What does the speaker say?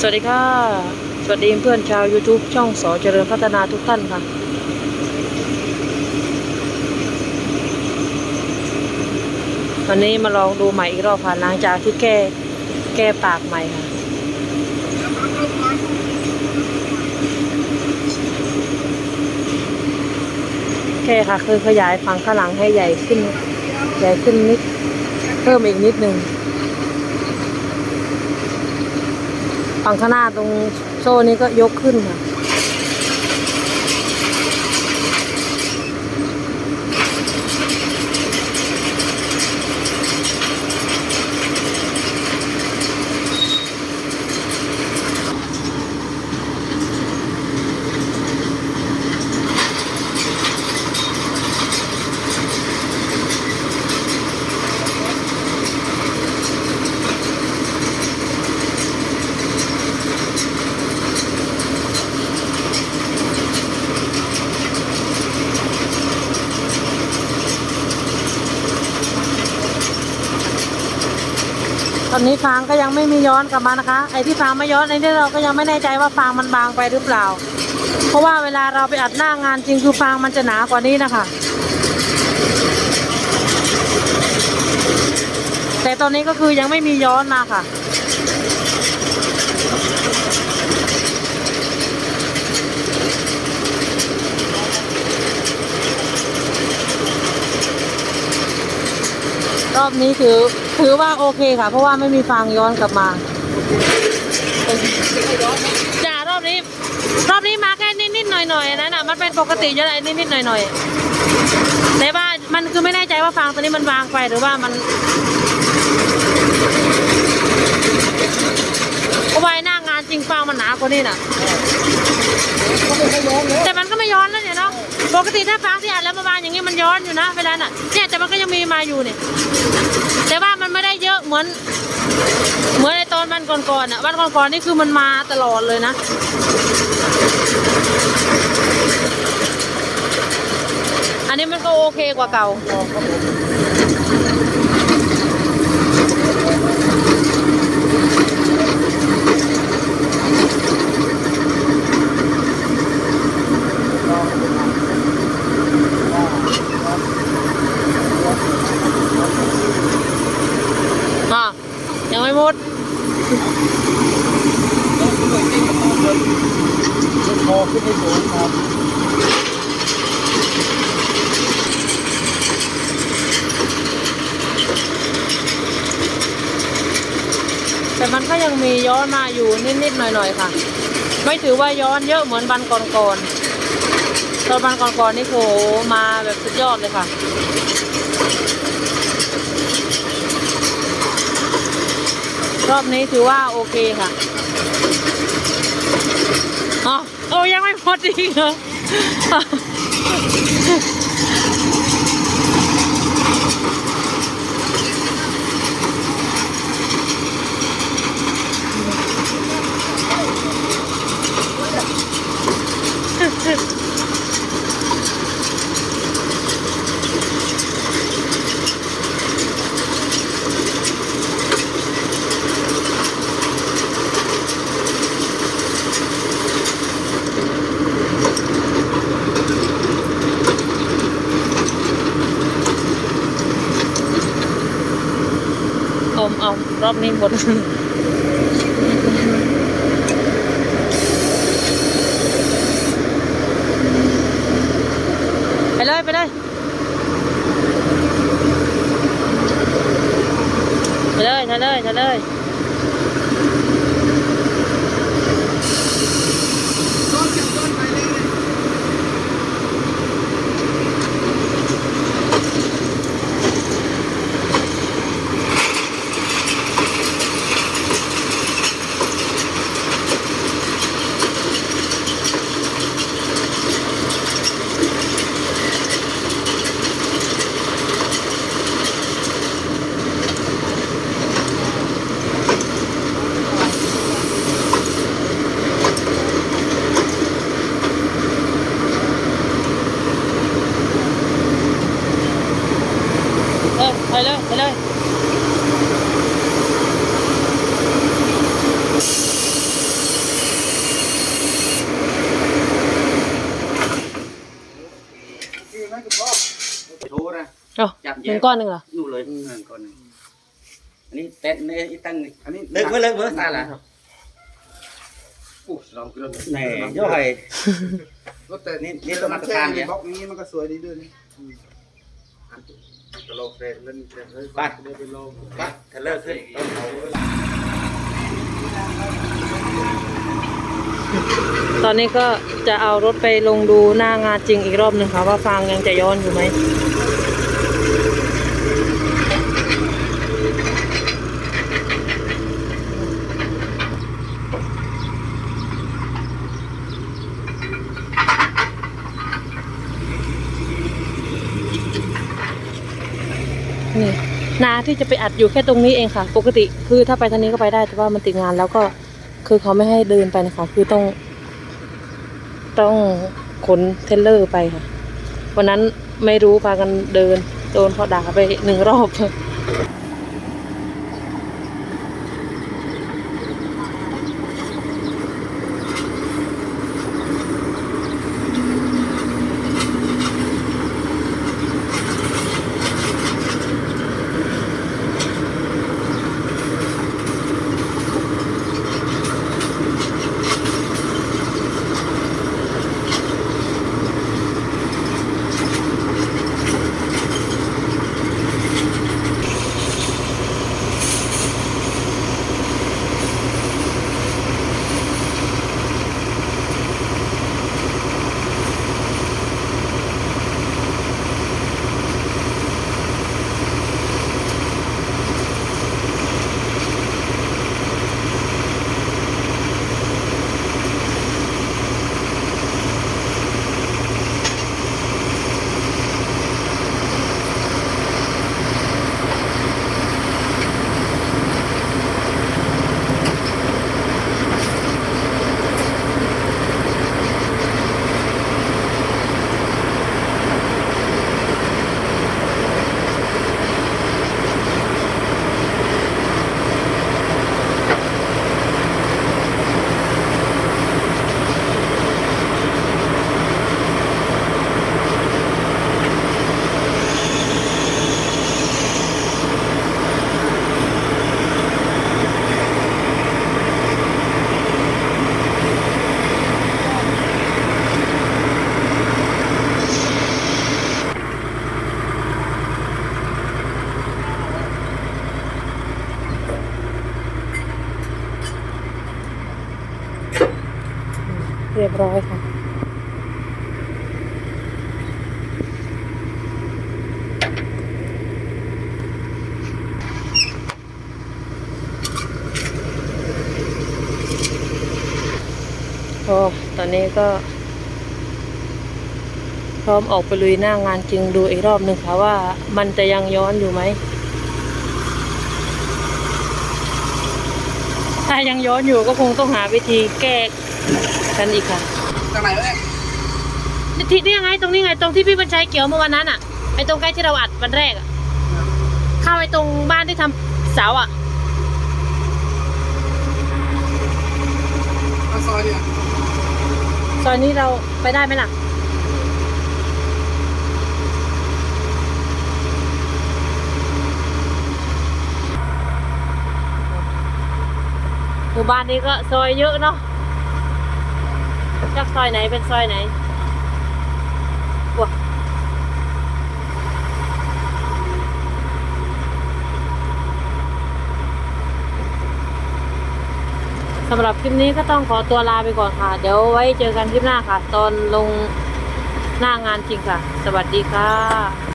สวัสดีค่ะ สวัสดีเพื่อนชาว YouTube ช่องสอเจริญพัฒนาทุกท่านค่ะ วันนี้มาลองดูใหม่อีกรอบค่ะหลังจากที่แก้แก้ปากใหม่ค่ะ แก้ค่ะคือขยายฝั่งข้างหลังให้ใหญ่ขึ้น ใหญ่ขึ้นนิด เพิ่มอีกนิดนึง ฝั่งข้างหน้าตรงโซ่นี้ก็ยกขึ้นค่ะ อนนี้ฟางก็ยังไม่มีย้อนกลับมานะคะ ไอ้ที่ฟางไม่ย้อนไอ้ที่เราก็ยังไม่แน่ใจว่าฟางมันบางไปหรือเปล่า เพราะว่าเวลาเราไปอัดหน้างานจริงคือฟางมันจะหนากว่านี้นะคะ แต่ตอนนี้ก็คือยังไม่มีย้อนมาค่ะรอบนี้ถือ ถือว่าโอเคค่ะ เพราะว่าไม่มีฟางย้อนกลับมาจ้ารอบนี้ รอบนี้มาแค่นิดๆหน่อยๆนะน่ะมันเป็นปกติจะได้นิดๆหน่อยๆแต่ว่ามันคือไม่แน่ใจว่าฟางตัวนี้มันวางไปหรือว่ามันเอาไว้หน้างานจริงฟางมันหนากว่านี้น่ะแต่มันก็ไม่ย้อนแล้วเนี่ยเนาะปกติถ้าฟางที่อัดแล้วมาวางอย่างงี้มันย้อนอยู่นะเวลาน่ะเนี่ยแต่มันก็ยังมีมาอยู่เนี่ย แต่ว่ามันไม่ได้เยอะเหมือน เหมือนในตอนวันก่อนๆอะวันก่อนๆนี่คือมันมาตลอดเลยนะอันนี้มันก็โอเคกว่าเก่า อะยังไม่หมด คอ ขึ้นไปสูงครับแต่มันก็ยังมีย้อนมาอยู่นิดๆหน่อยๆค่ะ ไม่ถือว่าย้อนเยอะเหมือนวันก่อนๆตอนวันก่อนๆนี่โหมาแบบสุดยอดเลยค่ะรอบนี้ถือว่าโอเคค่ะอ๋อ โอ้ยังไม่หมดอีกเหรอ รอบนี้หมดไปเลย ไปเลยไปเลยไปเลยไปเลย หนึ่งก้อนหนึ่งเหรอ นู่นเลยเงินก้อนหนึงอันนี้เต็นนี่อีตั้งนี่อันนี้เลิกเมื่อเลิกเมื่อซาละปุ๊บสองกิโลแหน่ย่อยก็แต่นี่นี่ต้องมาตรฐานเนี่ย บล็อกนี้มันก็สวยดีด้วยนี่กระโหลกเฟรนเล่นเฟรนเฮ้ยปัดเดี๋ยวไปลงปัดถ้าเลิกขึ้นต้องเอาตอนนี้ก็จะเอารถไปลงดูหน้างานจริงอีกรอบหนึ่งค่ะว่าฟางยังจะย้อนอยู่ไหม นี่นาที่จะไปอัดอยู่แค่ตรงนี้เองค่ะ ปกติคือถ้าไปทางนี้ก็ไปได้แต่ว่ามันติดงานแล้วก็คือเขาไม่ให้เดินไปนะคะ คือต้อง ต้องขนเทเลอร์ไปค่ะวันนั้นไม่รู้พากันเดิน โดนเขาด่าไปหนึ่งรอบ รียบร้อยค่ะโอ้ตอนนี้ก็ พร้อมออกไปลุยหน้างานจริงดูอีกรอบหนึ่งค่ะว่ามันจะยังย้อนอยู่ไหม ถ้ายังย้อนอยู่ก็คงต้องหาวิธีแก้ กันอีกค่ะทางไหนวะเนี่ยที่นี่ไงตรงนี้ไงตรงที่พี่บรรชัยเกี่ยวเมื่อวันนั้นอะไอ้ตรงใกล้ที่เราอัดวันแรกอะเข้าไอ้ตรงบ้านที่ทำเสาอะเอาซอยเนี่ยซอยนี้เราไปได้ไหมล่ะหมู่บ้านนี้ก็ซอยเยอะเนาะ จากซอยไหนเป็นซอยไหนว้าสำหรับคลิปนี้ก็ต้องขอตัวลาไปก่อนค่ะ เดี๋ยวไว้เจอกันคลิปหน้าค่ะ ตอนลงหน้างานจริงค่ะ สวัสดีค่ะ